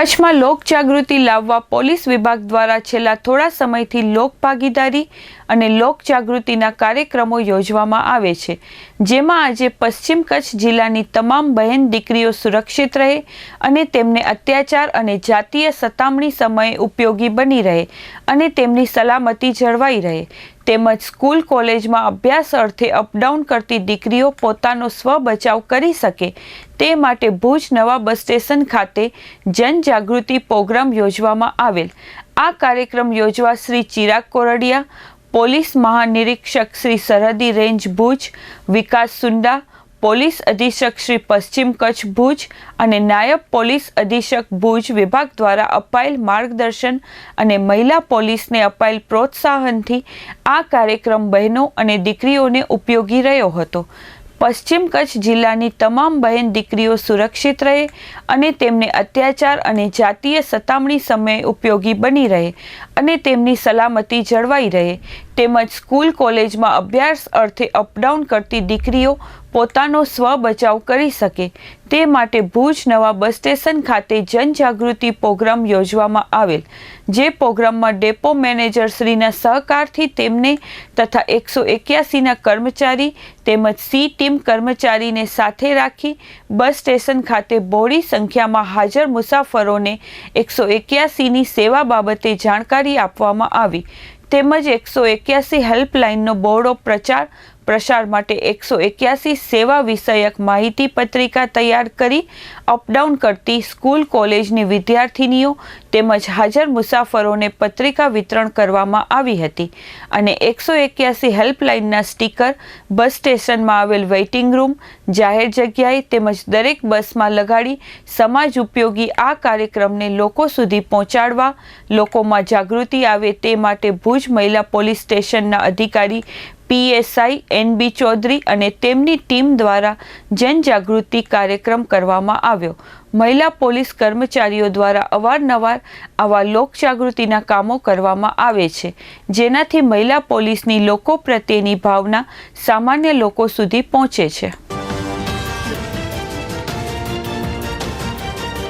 કચ્છમાં લોક જાગૃતિ લાવવા પોલીસ વિભાગ દ્વારા છેલ્લા થોડા સમયથી લોક ભાગીદારી અને લોક જાગૃતિના કાર્યક્રમો યોજવામાં આવે છે. જેમાં આજે પશ્ચિમ કચ્છ જિલ્લાની તમામ બહેન દીકરીઓ સુરક્ષિત રહે અને તેમને અત્યાચાર અને જાતીય સતામણી સમયે ઉપયોગી બની રહે અને તેમની સલામતી જળવાઈ રહે. તેમજ સ્કૂલ કોલેજમાં અભ્યાસ અર્થે અપડાઉન કરતી દીકરીઓ પોતાનો સ્વ બચાવ કરી શકે તે માટે ભુજ નવા બસ સ્ટેશન ખાતે જનજાગૃતિ પ્રોગ્રામ યોજવામાં આવેલ. આ કાર્યક્રમ યોજવા શ્રી ચિરાગ કોરડિયા, પોલીસ મહાનિરીક્ષક શ્રી સરહદી રેન્જ ભુજ, વિકાસ સુંડા પોલીસ અધિક્ષક શ્રી પશ્ચિમ કચ્છ ભુજ અને નાયબ પોલીસ અધિક્ષક ભુજ વિભાગ દ્વારા અપાયેલ માર્ગદર્શન અને મહિલા પોલીસને અપાયેલ પ્રોત્સાહનથી આ કાર્યક્રમ બહેનો અને દીકરીઓને ઉપયોગી રહ્યો હતો. પશ્ચિમ કચ્છ જિલ્લાની તમામ બહેન દીકરીઓ સુરક્ષિત રહે અને તેમને અત્યાચાર અને જાતીય સતામણી સમયે ઉપયોગી બની રહે અને તેમની સલામતી જળવાઈ રહે. તેમજ સ્કૂલ કોલેજમાં અભ્યાસ અર્થે અપડાઉન કરતી દીકરીઓ પોતાનો સ્વ બચાવ કરી શકે. તે માટે ભુજ નવા બસ સ્ટેશન ખાતે જનજાગૃતિ પ્રોગ્રામ યોજવામાં આવેલ, જે પ્રોગ્રામમાં ડેપો મેનેજર શ્રીના સહકારથી તેમને તથા એકસો એક્યાસીના કર્મચારી તેમજ સી ટીમ કર્મચારીને સાથે રાખી બસ સ્ટેશન ખાતે બહોળી સંખ્યામાં હાજર મુસાફરોને એકસો એક્યાસીની સેવા બાબતે જાણકારી આપવામાં આવી. તેમજ એકસો એક્યાસી હેલ્પલાઇનનો બોર્ડો પ્રચાર પ્રસાર માટે એકસો એક્યાસી સેવા વિષયક માહિતી પત્રિકા તૈયાર કરી અપડાઉન કરતી સ્કૂલ કોલેજની વિદ્યાર્થિનીઓ તેમજ હાજર મુસાફરોને પત્રિકા વિતરણ કરવામાં આવી હતી અને એકસો એક્યાસી હેલ્પલાઇનના સ્ટીકર, બસ સ્ટેશનમાં આવેલ વેઇટિંગ રૂમ, જાહેર જગ્યાએ તેમજ દરેક બસમાં લગાડી સમાજ ઉપયોગી આ કાર્યક્રમને લોકો સુધી પહોંચાડવા, લોકોમાં જાગૃતિ આવે તે માટે ભુજ મહિલા પોલીસ સ્ટેશનના અધિકારી પીએસઆઈ, એનબી ચૌધરી અને તેમની ટીમ દ્વારા જનજાગૃતિ કાર્યક્રમ કરવામાં આવ્યો. મહિલા પોલીસ કર્મચારીઓ દ્વારા અવારનવાર આવા લોકજાગૃતિના કામો કરવામાં આવે છે, જેનાથી મહિલા પોલીસની લોકો પ્રત્યેની ભાવના સામાન્ય લોકો સુધી પહોંચે છે.